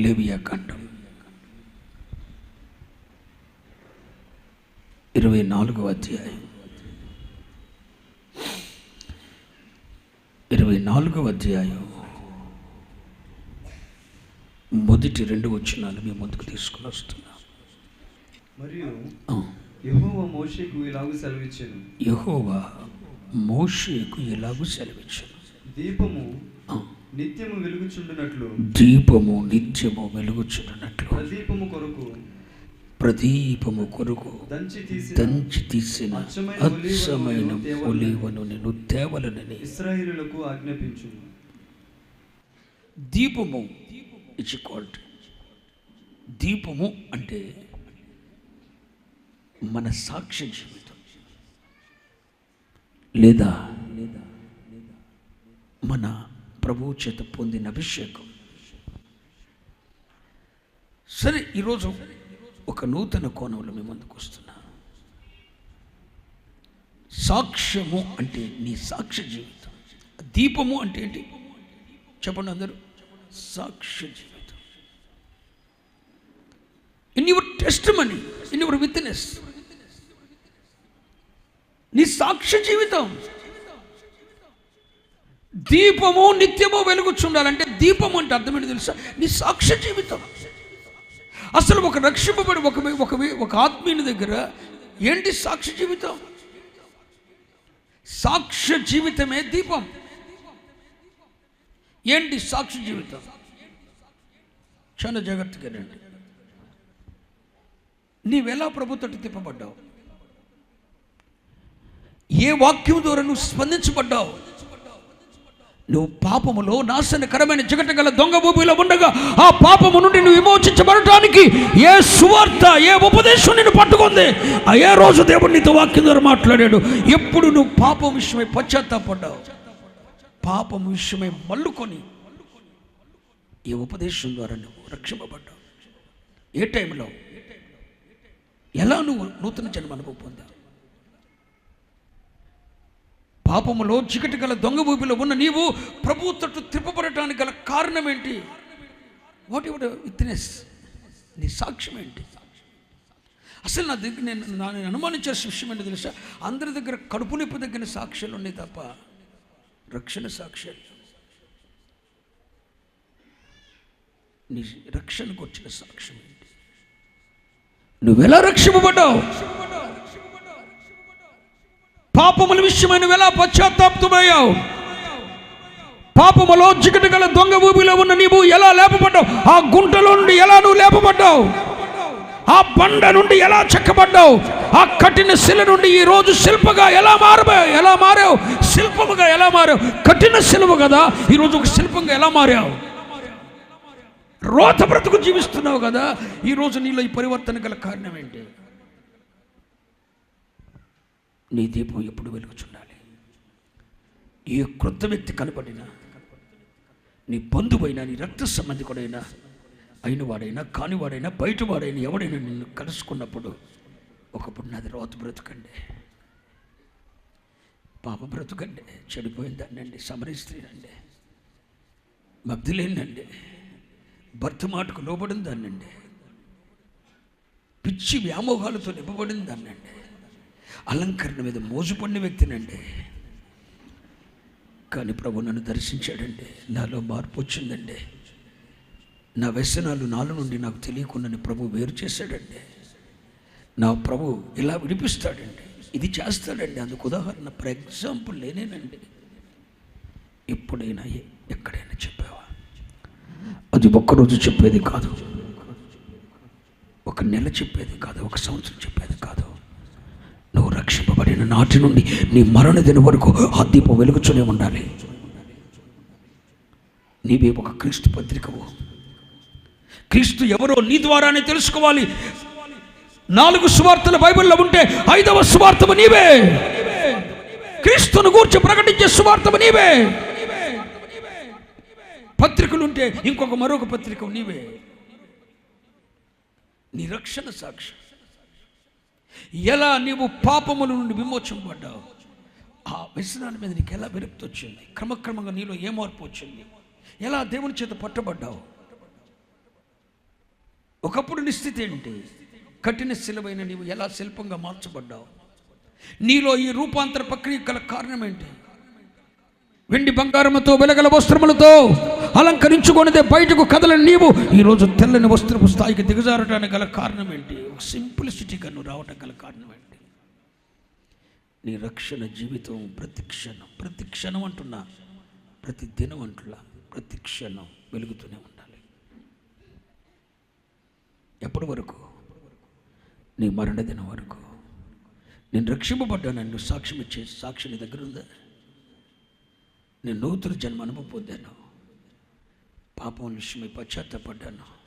లేవియా ఖండం ఇరవై నాలుగవ అధ్యాయం. ఇరవై నాలుగవ అధ్యాయం. మొదటి రెండు వచ్చినాలు మీ ముందుకు తీసుకుని వస్తున్నా. మరియు యెహోవా మోషేకు ఇలాగ సెలవిచ్చాను. యహోవా మోషేకు ఎలాగూ సెలవిచ్చాను. దీపము నిత్యము వెలుగుచుండునట్లు. దీపము నిత్యము వెలుగుచున్నట్లు ప్రదీపము కొరకు. ప్రదీపము కొరకు దంచి తీసిన అచ్చమైన ఒలీవను ఒలీవను నేను తేవలనని ఇస్రాయేలులకు ఆజ్ఞాపించు దీపము ఇట్స్ కాల్డ్ దీపము అంటే మన సాక్ష్య జీవితం. లేదా మన ప్రభువు చేత పొందిన అభిషేకం. సరే ఈరోజు ఒక నూతన కోణంలో మీ ముందుకు వస్తున్నా. సాక్ష్యము అంటే నీ సాక్ష్య జీవితం. దీపము అంటే ఏంటి? చెప్పండి అందరూ. సాక్ష్య జీవితం. In your testimony in your witness నీ సాక్ష్య జీవితం దీపము నిత్యము వెలుగుచుండాలంటే దీపం అంటే అర్థమేంటి తెలుసా? నీ సాక్ష్య జీవితం. అసలు ఒక రక్షింపబడి ఒక ఒక ఒక ఆత్మీయుని దగ్గర ఏంటి సాక్ష్య జీవితం? సాక్ష్య జీవితమే దీపం. ఏంటి సాక్షి జీవితం? చాలా జాగ్రత్తగా రండి నీవెలా ప్రభుత్వం తిప్పబడ్డావు ఏ వాక్యం ద్వారా నువ్వు స్పందించబడ్డావు? నువ్వు పాపములో నాశనకరమైన జగట గల దొంగ భూమిలో ఉండగా ఆ పాపము నుండి నువ్వు విమోచించబడటానికి ఏ సువార్త ఏ ఉపదేశం నిన్ను పట్టుకుంది? ఆ ఏ రోజు దేవుడు నీతో వాక్యం ద్వారా మాట్లాడాడు. ఎప్పుడు నువ్వు పాపం విషయమై పశ్చాత్తాపడ్డావు? పాపం విషయమై మల్లుకొని ఈ ఉపదేశం ద్వారా నువ్వు రక్షింపబడ్డావు. ఏ టైంలో? ఎలా నువ్వు నూతన జన్మ అనుభవం పొందావు? పాపములో చికటి గల దొంగ భూమిలో ఉన్న నీవు ప్రభు తట్టు త్రిప్పబడటానికి గల కారణం ఏంటి? వాట్ యువర్ విత్నెస్ నీ సాక్ష్యం ఏంటి? అసలు నా దగ్గర నేను నా నేను అనుమానించే విషయం ఏంటి తెలుసా? అందరి దగ్గర కడుపు నొప్పి దగ్గర సాక్ష్యాలు ఉన్నాయి తప్ప రక్షణ సాక్ష్యాలు. నీ రక్షణకు వచ్చిన సాక్ష్యం ఏంటి? నువ్వెలా రక్షింపబడ్డావు? పాపముల విషయమై ఎలా పశ్తాప్తమయ్యావు పాపములో చికటి గల దొంగ ఊబిలో ఉన్న నీవు ఎలా లేపబడ్డావు? ఆ గుంటలో నుండి ఎలా నువ్వు లేపబడ్డావు? ఆ బండ నుండి ఎలా చెక్కబడ్డావు? ఆ కఠిన శిల నుండి ఈ రోజు శిల్పగా ఎలా మారబోయావు ఎలా మారావు? శిల్పముగా ఎలా మారావు? కఠిన శిల్వ కదా ఈరోజు ఒక శిల్పంగా ఎలా మారావు? రోత బ్రతుకు జీవిస్తున్నావు కదా ఈరోజు నీలో ఈ పరివర్తన గల కారణం ఏంటి? నీ దీపం ఎప్పుడు వెలుగుచుండాలి? ఏ క్రొత్త వ్యక్తి కనపడినా నీ బంధువైనా నీ రక్త సంబంధికుడైనా అయిన వాడైనా కానివాడైనా బయటవాడైనా ఎవడైనా నిన్ను కలుసుకున్నప్పుడు ఒకప్పుడు నాది రోత బ్రతుకండి. పాప బ్రతుకండి. చెడిపోయిందండి సమరీ స్త్రీనండి. మగ్ధులేనండి. భర్త మాటకు లోబడిన దాన్నండి. పిచ్చి వ్యామోహాలతో నింపబడిన దాన్నండి. అలంకరణ మీద మోజుపడిన వ్యక్తినండి. కానీ ప్రభు నన్ను దర్శించాడండి. నాలో మార్పు వచ్చిందండి. నా వ్యసనాలు నాలో నుండి నాకు తెలియకుండానే ప్రభు వేరు చేశాడండి. నా ప్రభు ఇలా వినిపిస్తాడండి ఇది చేస్తాడండి. అందుకు ఉదాహరణ ఫర్ ఎగ్జాంపుల్ నేనేనండి. ఎప్పుడైనా ఎక్కడైనా చెప్పావా? అది ఒక్కరోజు చెప్పేది కాదు. ఒక నెల చెప్పేది కాదు. ఒక సంవత్సరం చెప్పేది కాదు. నువ్వు నాటి నుండి నీ మరణ దిన వరకు ఆ దీపం వెలుగుతూనే ఉండాలి. నీవే ఒక క్రీస్తు పత్రికవు. క్రీస్తు ఎవరో నీ ద్వారానే తెలుసుకోవాలి. నాలుగు సువార్తలు బైబిల్లో ఉంటే ఐదవ సువార్తము నీవే. క్రీస్తును గూర్చి ప్రకటించే సువార్తము నీవే. పత్రికలు ఉంటే ఇంకొక మరొక పత్రిక నీవే. నీ రక్షణ సాక్షి ఎలా నీవు పాపముల నుండి విమోచింపబడ్డావు? ఆ వ్యసనాల మీద నీకు ఎలా విరక్తి వచ్చింది? క్రమక్రమంగా నీలో ఏ మార్పు వచ్చింది? ఎలా దేవుని చేత పట్టబడ్డావు? ఒకప్పుడు నీ స్థితి ఏంటి? కఠిన శిలవైన నీవు ఎలా శిల్పంగా మార్చబడ్డావు? నీలో ఈ రూపాంతర ప్రక్రియ గల కారణం ఏంటి? వెండి బంగారముతో వెలగల వస్త్రములతో అలంకరించుకొనిదే బయటకు కదలని నీవు. ఈరోజు తెల్లని వస్త్రపు స్థాయికి దిగజారటానికి గల కారణం ఏంటి ఒక సింప్లిసిటీగా నువ్వు రావటం గల కారణం ఏంటి నీ రక్షణ జీవితం ప్రతి క్షణం ప్రతి క్షణం అంటున్నా ప్రతి దినం అంటున్నా ప్రతి క్షణం వెలుగుతూనే ఉండాలి. ఎప్పటి వరకు? నీ మరణ దినం వరకు. నేను రక్షింపబడ్డాను నువ్వు సాక్ష్యం ఇచ్చే సాక్షి నీ దగ్గర ఉందా? నేను నూతన జన్మ అనుభవం పొందాను. పాపం విషయమై పశ్చాత్తపడ్డాను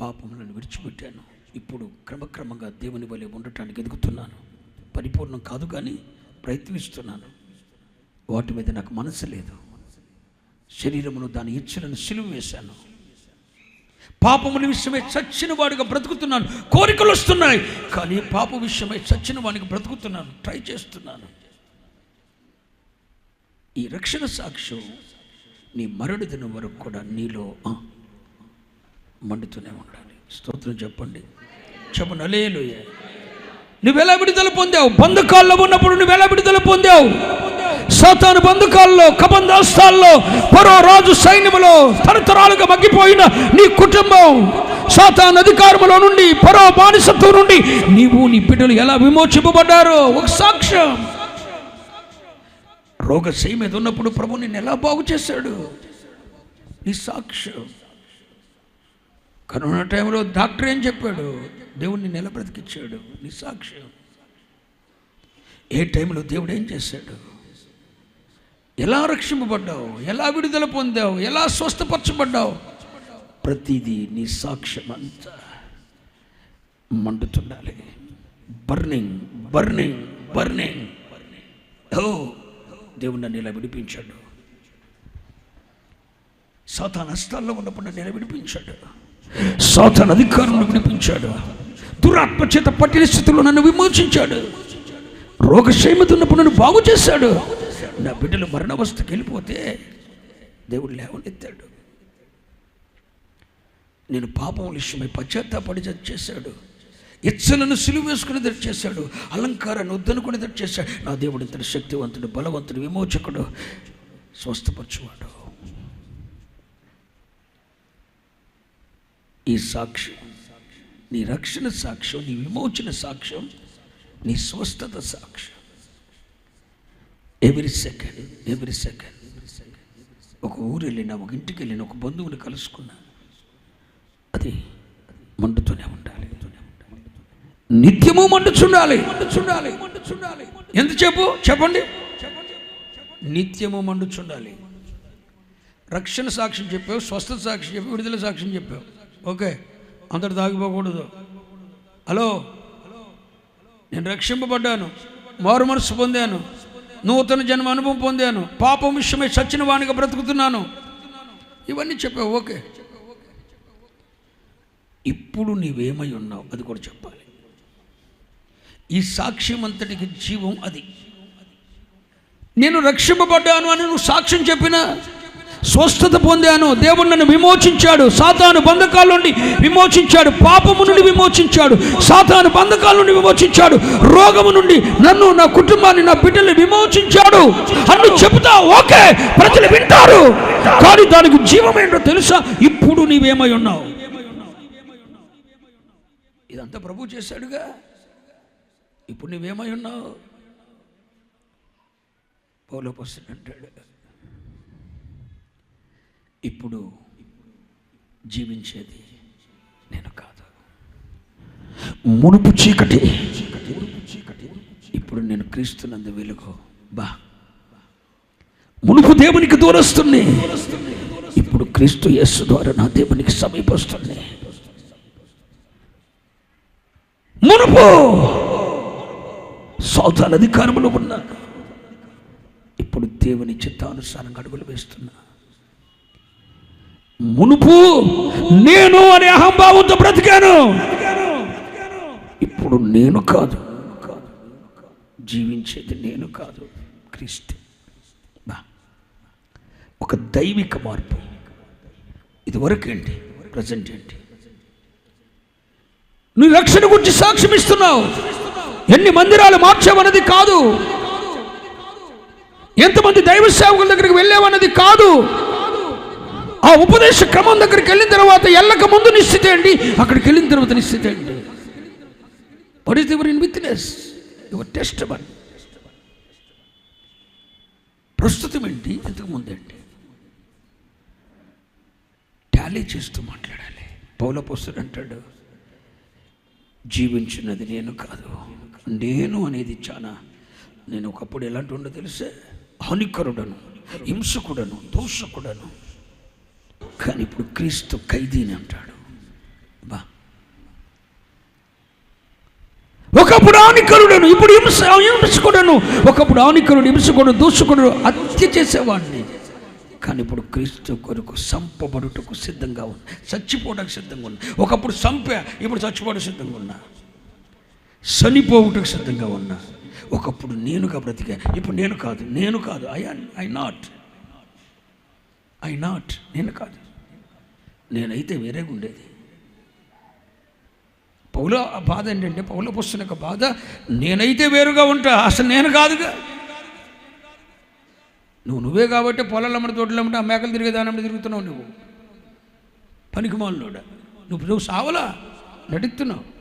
పాపములను విడిచిపెట్టాను. ఇప్పుడు క్రమక్రమంగా దేవుని వలె ఉండటానికి ఎదుగుతున్నాను. పరిపూర్ణం కాదు కానీ ప్రయత్నిస్తున్నాను. వాటి మీద నాకు మనసు లేదు. శరీరమును దాని ఇచ్చలను సిలువ వేశాను. పాపముల విషయమై చచ్చిన వాడిగా బ్రతుకుతున్నాను. కోరికలు వస్తున్నాయి. కానీ పాప విషయమై చచ్చిన వాడికి బ్రతుకుతున్నాను. ట్రై చేస్తున్నాను. ఈ రక్షణ సాక్ష్యం నీ మరణ దినం వరకు కూడా నీలో మండుతూనే ఉండాలి. స్తోత్రం చెప్పండి. చెప్పను అలేలుయ నువ్వెలా విడుదల పొందావు? బంధుకాల్లో ఉన్నప్పుడు నువ్వెలా విడుదల పొందావు? సాతాను బంధుకాల్లో కబంధాస్తాల్లో పరో రాజు సైన్యములో తరతరాలుగా మగ్గిపోయిన నీ కుటుంబం సాతాన్ అధికారములో నుండి పరో బానిసత్వం నుండి నీవు నీ బిడ్డలు ఎలా విమోచింపబడ్డారో? ఒక సాక్ష్యం. రోగశయ మీద ఉన్నప్పుడు ప్రభు నిన్ను ఎలా బాగు చేశాడు? నీ సాక్ష్యం. కరోనా టైంలో డాక్టర్ ఏం చెప్పాడు? దేవుడు నిన్ను ఎలా బ్రతికిచ్చాడు? నీ సాక్ష్యం. ఏ టైంలో దేవుడు ఏం చేశాడు? ఎలా రక్షింపబడ్డావు? ఎలా విడుదల పొందావు? ఎలా స్వస్థపరచబడ్డావు? ప్రతిదీ నీ సాక్ష్యం అంతా మండుతుండాలి. బర్నింగ్ బర్నింగ్ బర్నింగ్ ఓ దేవుడు నన్ను ఇలా విడిపించాడు. సాతాన్ నష్టాల్లో ఉన్నప్పుడు నన్ను ఇలా విడిపించాడు. సాతాన్ అధికారంలో విడిపించాడు. దురాత్మ చేత పట్టిన స్థితిలో నన్ను విమోచించాడు. రోగక్షేమత ఉన్నప్పుడు నన్ను బాగు చేశాడు. నా బిడ్డలు మరణవస్థకి వెళ్ళిపోతే దేవుడు లేవనెత్తాడు. నేను పాపం విషయమై పశ్చాత్తాపడి చేశాడు. ఇచ్చలను సిలువ వేసుకునేది చేశాడు అలంకారాన్ని వద్దనుకుని చేశాడు నా దేవుడు ఇంతటి శక్తివంతుడు బలవంతుడు విమోచకుడు స్వస్థపరచువాడు. ఈ సాక్ష్యం నీ రక్షణ సాక్ష్యం నీ విమోచన సాక్ష్యం నీ స్వస్థత సాక్ష్యం. ఎవ్రీ సెకండ్ ఎవ్రీ సెకండ్ ఒక ఊరు వెళ్ళినా ఒక ఇంటికి వెళ్ళినా ఒక బంధువుని కలుసుకున్నా అది మండుతూనే ఉండాలి నిత్యము మండుచుండాలి మండుచుండాలి మండుచుండాలి ఎంత చెప్పు? చెప్పండి. నిత్యము మండుచుండాలి రక్షణ సాక్ష్యం చెప్పావు స్వస్థత సాక్ష్యం చెప్పావు విడుదల సాక్ష్యం చెప్పావు. ఓకే. అందరు తాగిపోకూడదు. హలో? నేను రక్షింపబడ్డాను. మారు మనసు పొందాను. నూతన జన్మ అనుభవం పొందాను. పాపం విషయమై సచ్చిన వాణిగా బ్రతుకుతున్నాను. ఇవన్నీ చెప్పావు ఓకే. ఇప్పుడు నీవేమై ఉన్నావు? అది కూడా చెప్పాలి. ఈ సాక్ష్యం అంతటికి జీవం అది. నేను రక్షింపబడ్డాను అని నువ్వు సాక్ష్యం చెప్పిన స్వస్థత పొందాను. దేవుడు నన్ను విమోచించాడు. సాతాను బంధకాల నుండి విమోచించాడు. పాపము నుండి విమోచించాడు. సాతాను బంధకాల నుండి విమోచించాడు. రోగము నుండి నన్ను నా కుటుంబాన్ని నా బిడ్డల్ని విమోచించాడు. అని చెబుతా ఓకే ప్రజలు వింటారు. కానీ దానికి జీవమేంటో తెలుసా? ఇప్పుడు నీవేమై ఉన్నావు? ఇదంతా ప్రభు చేశాడుగా. ఇప్పుడు నువ్వేమై ఉన్నావు? పౌలోపస్తుడు అంటాడు ఇప్పుడు జీవించేది నేను కాదు. మునుపు చీకటి. ఇప్పుడు నేను క్రీస్తునందు వెలుగు. బా. మునుపు దేవునికి దూరస్తుంది ఇప్పుడు క్రీస్తు యేసు ద్వారా నా దేవునికి సమీపస్తుంది మునుపు! సౌతాల అధికారంలో ఉన్నాను ఇప్పుడు దేవుని చిత్తానుసారంగా అడుగులు వేస్తున్నా. మునుపు నేను అనే అహంభావంతో బ్రతికాను. ఇప్పుడు నేను కాదు. జీవించేది నేను కాదు. క్రీస్తు. ఒక దైవిక మార్పు. ఇదివరకు ఏంటి? ప్రజెంట్ ఏంటి? నువ్వు రక్షణ గురించి సాక్ష్యం ఇస్తున్నావు ఎన్ని మందిరాలు మార్చామన్నది కాదు. ఎంతమంది దైవ సేవకుల దగ్గరికి వెళ్ళామన్నది కాదు. ఆ ఉపదేశ క్రమం దగ్గరికి వెళ్ళిన తర్వాత ఎల్లక ముందు నిశ్చిత ఏంటి అక్కడికి వెళ్ళిన తర్వాత నిశ్చిత ఏంటి what is your in witness your test bun ప్రస్తుతం ఏంటి ఇంతకు ముందేంటి టాలీ చేస్తూ మాట్లాడాలి. పౌలపోస్తుడు అంటాడు జీవించినది నేను కాదు. నేను అనేది చాలా నేను ఒకప్పుడు ఎలాంటి ఉండో తెలిసే? హానికరుడను హింసకుడను దోషకుడను. కానీ ఇప్పుడు క్రీస్తు ఖైదీని అంటాడు. బా. ఒకప్పుడు ఆనికరుడను ఇప్పుడు హింస హింసకుడను. ఒకప్పుడు ఆనికరుడు హింసకుడు దోషకుడు హత్య చేసేవాడిని. కానీ ఇప్పుడు క్రీస్తు కొరకు సంపబడుటకు సిద్ధంగా ఉంది చచ్చిపోవడానికి సిద్ధంగా ఉన్నా. ఒకప్పుడు సంపే ఇప్పుడు చచ్చిపోవడం సిద్ధంగా ఉన్నా. చనిపోవుటకు సిద్ధంగా ఉన్నా. ఒకప్పుడు నేనుగా బ్రతికా ఇప్పుడు నేను కాదు నేను కాదు I I not I not నేను కాదు. నేనైతే వేరేగా ఉండేది. పౌల బాధ ఏంటంటే పౌల పుస్తకం యొక్క బాధ నేనైతే వేరుగా ఉంటా అసలు నేను కాదుగా. నువ్వు నువ్వే కాబట్టి పొలాలమ్మడి తోటలు ఆ మేకలు తిరిగే తిరుగుతున్నావు నువ్వు. పనికిమాలలోడా నువ్వు నువ్వు సావలా? నడుస్తున్నావు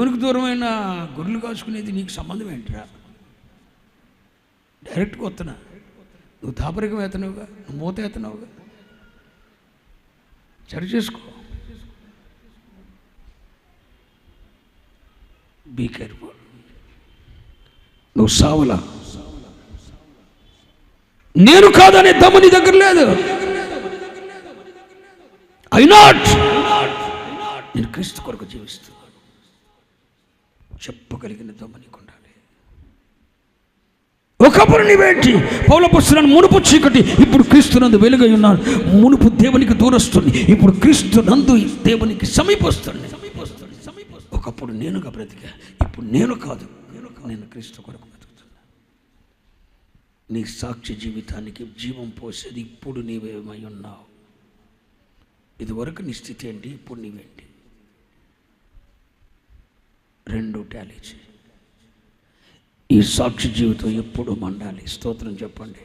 దేవునికి దూరమైన గొర్రెలు కాచుకునేది నీకు సంబంధం ఏంటరా? డైరెక్ట్గా వస్తున్నా. నువ్వు దాపరికం ఎత్తనవుగా నువ్వు మూత ఎత్తనవుగా సరి చేసుకో. బీ కేర్ఫుల్ నువ్వు సావలా? నేను కాదనే దమ్ము నీ దగ్గర లేదు. ఐ నాట్ నేను క్రీస్తు కొరకు జీవిస్తున్నాను చెప్పగలిగిన దమ్ము నీకు ఉండాలి ఒకప్పుడు నీవేంటి? పౌల పుస్తకాన్ని మునుపు చీకటి ఇప్పుడు క్రీస్తునందు వెలుగై ఉన్నాను మునుపు దేవునికి దూరస్తుంది ఇప్పుడు క్రీస్తు నందు దేవునికి సమీపస్తుంది ఒకప్పుడు నేనుగా బ్రతికా ఇప్పుడు నేను కాదు. నేను నేను క్రీస్తు కొరకు బ్రతుకుతున్నా. నీ సాక్షి జీవితానికి జీవం పోసేది ఇప్పుడు నీవేమై ఉన్నావు ఇదివరకు నీ స్థితి ఏంటి? ఇప్పుడు నీవేంటి? రెండు టాలీ చేయి. ఈ సాక్షి జీవితం ఎప్పుడు మండాలి. స్తోత్రం చెప్పండి.